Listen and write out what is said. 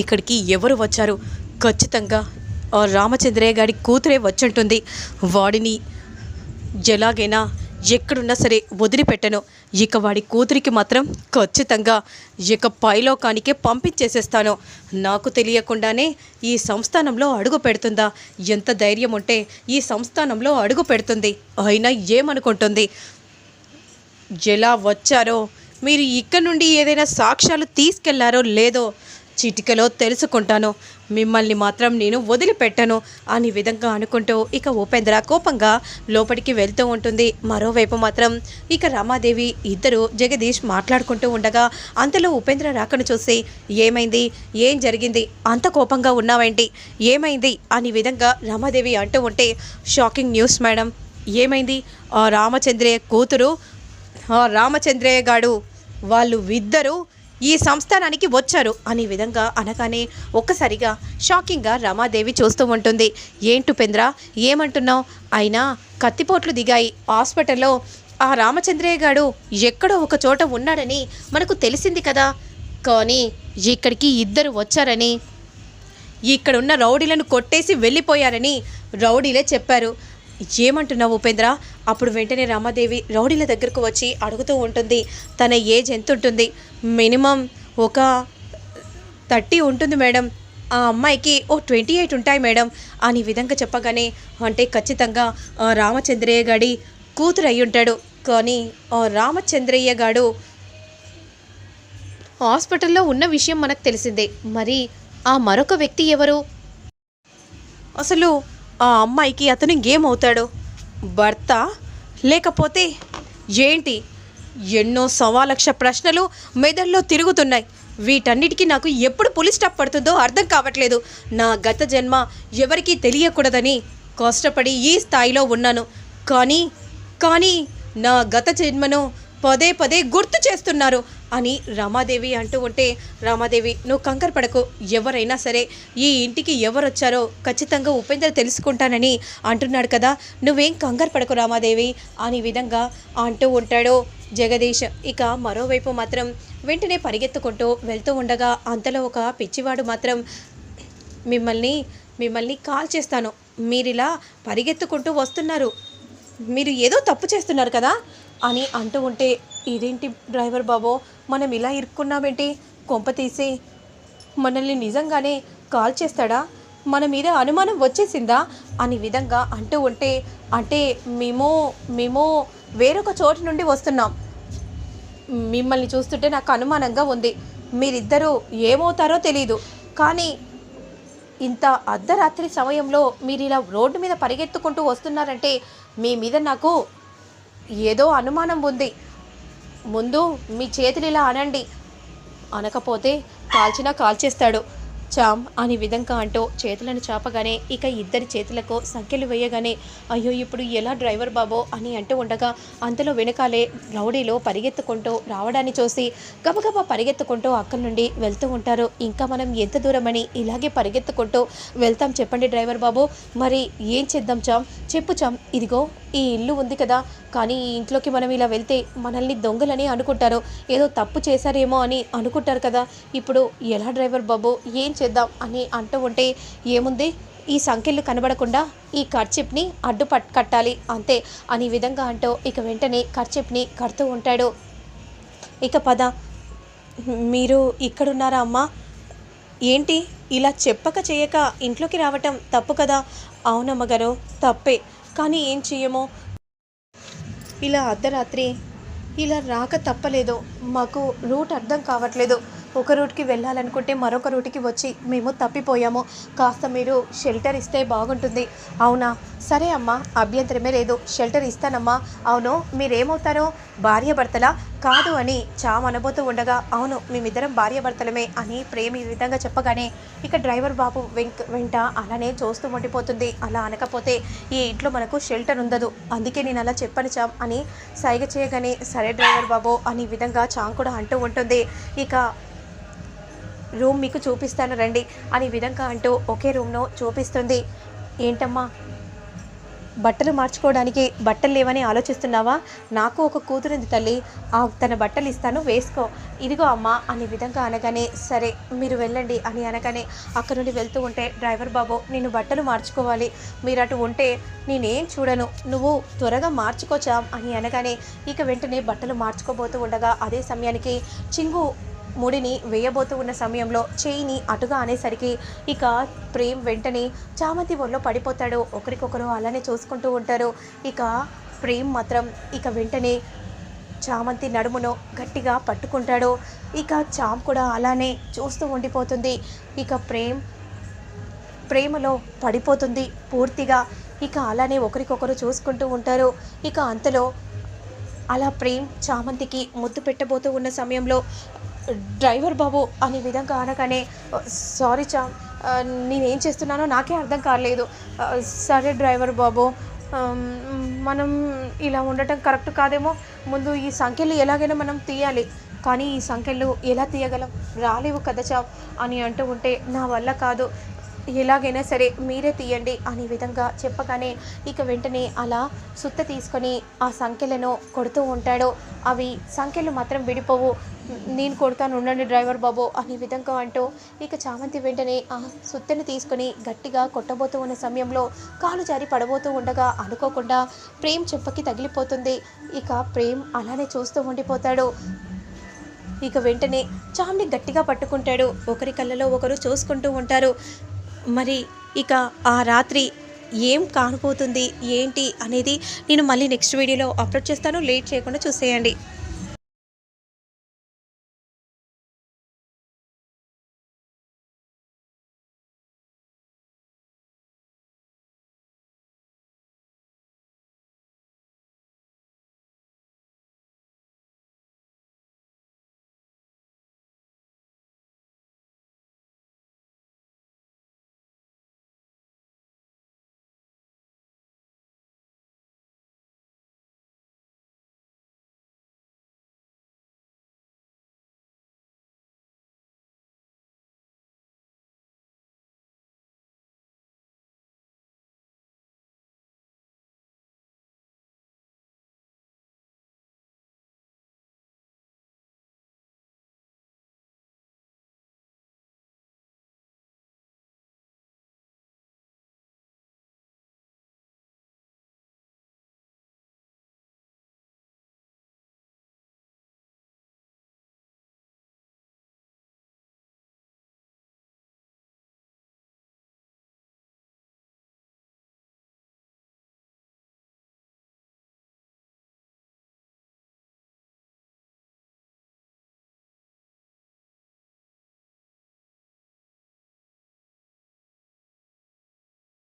ఇక్కడికి ఎవరు వచ్చారు? ఖచ్చితంగా రామచంద్రయ్య గారి కూతురే వచ్చుంటుంది. వాడిని ఎలాగైనా ఎక్కడున్నా సరే వదిలిపెట్టను. ఇక వాడి కూతురికి మాత్రం ఖచ్చితంగా ఇక పైలోకానికే పంపించేసేస్తాను. నాకు తెలియకుండానే ఈ సంస్థానంలో అడుగు పెడుతుందా? ఎంత ధైర్యం ఉంటే ఈ సంస్థానంలో అడుగు పెడుతుంది. అయినా ఏమనుకుంటుంది? ఎలా వచ్చారో? మీరు ఇక్కడ నుండి ఏదైనా సాక్ష్యాలు తీసుకెళ్ళారో లేదో? చిటికలో తెలుసుకుంటాను. మిమ్మల్ని మాత్రం నేను వదిలిపెట్టను అని విధంగా అనుకుంటూ ఇక ఉపేంద్ర కోపంగా లోపలికి వెళ్తూ ఉంటుంది. మరోవైపు మాత్రం ఇక రమాదేవి ఇద్దరు జగదీష్ మాట్లాడుకుంటూ ఉండగా అంతలో ఉపేంద్ర రాకను చూసి ఏమైంది? ఏం జరిగింది? అంత కోపంగా ఉన్నావేంటి? ఏమైంది? అని విధంగా రమాదేవి అంటూ ఉంటే షాకింగ్ న్యూస్ మేడం. ఏమైంది? ఆ రామచంద్రయ్య కూతురు ఆ రామచంద్రయ్య గాడు వాళ్ళు ఇద్దరు ఈ సంస్థానానికి వచ్చారు అనే విధంగా అనగానే ఒక్కసారిగా షాకింగ్గా రమాదేవి చూస్తూ ఉంటుంది. ఏంటు పెంద్ర ఏమంటున్నావు? అయినా కత్తిపోట్లు దిగాయి. హాస్పిటల్లో ఆ రామచంద్రయ్య గారు ఎక్కడో ఒక చోట ఉన్నాడని మనకు తెలిసింది కదా. కానీ ఇక్కడికి ఇద్దరు వచ్చారని ఇక్కడున్న రౌడీలను కొట్టేసి వెళ్ళిపోయారని రౌడీలే చెప్పారు. ఏమంటున్నావు ఉపేంద్ర? అప్పుడు వెంటనే రామాదేవి రౌడీల దగ్గరకు వచ్చి అడుగుతూ ఉంటుంది. తన ఏజ్ ఎంత ఉంటుంది మినిమం ఒక థర్టీ ఉంటుంది మేడం. ఆ అమ్మాయికి ఓ ట్వంటీ ఎయిట్ ఉంటాయి మేడం అని విధంగా చెప్పగానే అంటే ఖచ్చితంగా రామచంద్రయ్య గాడి కూతురు అయి ఉంటాడు. కానీ రామచంద్రయ్య గాడు హాస్పిటల్లో ఉన్న విషయం మనకు తెలిసిందే. మరి ఆ మరొక వ్యక్తి ఎవరు? అసలు ఆ అమ్మాయికి అతను ఏమవుతాడు భర్త? లేకపోతే ఏంటి? ఎన్నో సవాలక్ష ప్రశ్నలు మెదడులో తిరుగుతున్నాయి. వీటన్నిటికీ నాకు ఎప్పుడు పులి స్టాప్ పడుతుందో అర్థం కావట్లేదు. నా గత జన్మ ఎవరికీ తెలియకూడదని కష్టపడి ఈ స్థాయిలో ఉన్నాను. కానీ కానీ నా గత జన్మను పదే పదే గుర్తు చేస్తున్నారు అని రమాదేవి అంటూ ఉంటే రామాదేవి నువ్వు కంకర పడకు. ఎవరైనా సరే ఈ ఇంటికి ఎవరు వచ్చారో ఖచ్చితంగా ఉపేంద్ర తెలుసుకుంటానని అంటున్నాడు కదా. నువ్వేం కంగారు పడకు రామాదేవి అని విధంగా అంటూ ఉంటాడు జగదీష్. ఇక మరోవైపు మాత్రం వెంటనే పరిగెత్తుకుంటూ వెళ్తూ ఉండగా అంతలో ఒక పిచ్చివాడు మాత్రం మిమ్మల్ని మిమ్మల్ని కాల్ చేస్తాను. మీరిలా పరిగెత్తుకుంటూ వస్తున్నారు. మీరు ఏదో తప్పు చేస్తున్నారు కదా. అని అంటూ ఉంటే ఇదేంటి డ్రైవర్ బాబో? మనం ఇలా ఇరుక్కున్నామేంటి? కొంప తీసి మనల్ని నిజంగానే కాల్ చేస్తాడా? మన మీద అనుమానం వచ్చేసిందా? అని విధంగా అంటూ ఉంటే అంటే మేము మేము వేరొక చోటు నుండి వస్తున్నాం. మిమ్మల్ని చూస్తుంటే నాకు అనుమానంగా ఉంది. మీరిద్దరూ ఏమవుతారో తెలీదు. కానీ ఇంత అర్ధరాత్రి సమయంలో మీరు ఇలా రోడ్డు మీద పరిగెత్తుకుంటూ వస్తున్నారంటే మీ మీద నాకు ఏదో అనుమానం ఉంది. ముందు మీ చేతులు ఇలా అనండి. అనకపోతే కాల్చినా కాల్చేస్తాడు. చామ్ అని విధంగా అంటూ చేతులను చాపగానే ఇక ఇద్దరి చేతులకు సంఖ్యలు వేయగానే అయ్యో ఇప్పుడు ఎలా డ్రైవర్ బాబో? అని అంటూ ఉండగా అంతలో వెనకాలే రౌడీలో పరిగెత్తుకుంటూ రావడాన్ని చూసి గబగబా పరిగెత్తుకుంటూ అక్కడి నుండి వెళ్తూ ఉంటారు. ఇంకా మనం ఎంత దూరమని ఇలాగే పరిగెత్తుకుంటూ వెళ్తాం చెప్పండి డ్రైవర్ బాబు. మరి ఏం చేద్దాం చామ్? చెప్పు చామ్. ఇదిగో ఈ ఇల్లు ఉంది కదా. కానీ ఈ ఇంట్లోకి మనం ఇలా వెళ్తే మనల్ని దొంగలని అనుకుంటారు. ఏదో తప్పు చేశారేమో అని అనుకుంటారు కదా. ఇప్పుడు ఎలా డ్రైవర్ బాబు? ఏం చేద్దాం? అని అంటూ ఉంటే ఏముంది? ఈ సంఖ్యలు కనబడకుండా ఈ కర్చిప్ని అడ్డు పట్ కట్టాలి. అంతే అని విధంగా అంటూ ఇక వెంటనే కర్చిప్ని కడుతూ ఉంటాడు. ఇక పద. మీరు ఇక్కడున్నారా అమ్మా? ఏంటి? ఇలా చెప్పక చేయక ఇంట్లోకి రావటం తప్పు కదా? అవునమ్మగారు తప్పే. కానీ ఏం చెయ్యమో? ఇలా అర్ధరాత్రి ఇలా రాక తప్పలేదు. మాకు రూట్ అర్థం కావట్లేదు. ఒక రూట్కి వెళ్ళాలనుకుంటే మరొక రూట్కి వచ్చి మేము తప్పిపోయాము. కాస్త మీరు షెల్టర్ ఇస్తే బాగుంటుంది. అవునా? సరే అమ్మా అభ్యంతరమే లేదు. షెల్టర్ ఇస్తానమ్మా. అవును మీరేమవుతారో? భార్యాభర్తలా? కాదు అని చామ్ అనబోతూ ఉండగా అవును మేమిద్దరం భార్యాభర్తలమే అని ప్రేమ ఈ విధంగా చెప్పగానే ఇక డ్రైవర్ బాబు వెంక వెంట అలానే చూస్తూ ఉండిపోతుంది. అలా అనకపోతే ఈ ఇంట్లో మనకు షెల్టర్ ఉండదు. అందుకే నేను అలా చెప్పను చామ్ అని సైగ చేయగానే సరే డ్రైవర్ బాబు అని విధంగా చామ్ కూడా అంటూ ఉంటుంది. ఇక రూమ్ మీకు చూపిస్తాను రండి అనే విధంగా అంటూ ఒకే రూమ్ను చూపిస్తుంది. ఏంటమ్మా బట్టలు మార్చుకోవడానికి బట్టలు లేవని ఆలోచిస్తున్నావా? నాకు ఒక కూతురుంది తల్లి. ఆ తన బట్టలు ఇస్తాను వేసుకో. ఇదిగో అమ్మా అనే విధంగా అనగానే సరే మీరు వెళ్ళండి అని అనగానే అక్కడ నుండి వెళ్తూ ఉంటే డ్రైవర్ బాబు నేను బట్టలు మార్చుకోవాలి. మీరు అటు ఉంటే నేనేం చూడను. నువ్వు త్వరగా మార్చుకోచాం అని అనగానే ఇక వెంటనే బట్టలు మార్చుకోబోతూ ఉండగా అదే సమయానికి చింగు ముడిని వేయబోతూ ఉన్న సమయంలో చేయిని అటుగా అనేసరికి ఇక ప్రేమ్ వెంటనే చామంతి ఒళ్ళో పడిపోతాడు. ఒకరికొకరు అలానే చూసుకుంటూ ఉంటారు. ఇక ప్రేమ్ మాత్రం ఇక వెంటనే చామంతి నడుమును గట్టిగా పట్టుకుంటాడు. ఇక చామ్ కూడా అలానే చూస్తూ ఉండిపోతుంది. ఇక ప్రేమ్ ప్రేమలో పడిపోతుంది పూర్తిగా. ఇక అలానే ఒకరికొకరు చూసుకుంటూ ఉంటారు. ఇక అంతలో అలా ప్రేమ్ చామంతికి ముద్దు పెట్టబోతూ ఉన్న సమయంలో డ్రైవర్ బాబు అనే విధంగా అనగానే సారీ చామ్ నేనేం చేస్తున్నానో నాకే అర్థం కాలేదు. సరే డ్రైవర్ బాబు మనం ఇలా ఉండటం కరెక్ట్ కాదేమో? ముందు ఈ సంఖ్యలు ఎలాగైనా మనం తీయాలి. కానీ ఈ సంఖ్యలు ఎలా తీయగలం? రాలేవు కదా చావ్ అని అంటూ ఉంటే నా వల్ల కాదు. ఎలాగైనా సరే మీరే తీయండి అనే విధంగా చెప్పగానే ఇక వెంటనే అలా సుత్త తీసుకొని ఆ సంఖ్యలను కొడుతూ ఉంటాడు. అవి సంఖ్యలు మాత్రం విడిపోవు. నేను కొడతాను ఉండండి డ్రైవర్ బాబు అనే విధంగా అంటూ ఇక చామంతి వెంటనే ఆ సుత్తెను తీసుకొని గట్టిగా కొట్టబోతూ ఉన్న సమయంలో కాలు జారి పడబోతూ ఉండగా అనుకోకుండా ప్రేమ్ చెంపకి తగిలిపోతుంది. ఇక ప్రేమ్ అలానే చూస్తూ ఉండిపోతాడు. ఇక వెంటనే చామ్ని గట్టిగా పట్టుకుంటాడు. ఒకరి కళ్ళలో ఒకరు చూసుకుంటూ ఉంటారు. మరి ఇక ఆ రాత్రి ఏం కానిపోతుంది? ఏంటి? అనేది నేను మళ్ళీ నెక్స్ట్ వీడియోలో అప్లోడ్ చేస్తాను. లేట్ చేయకుండా చూసేయండి.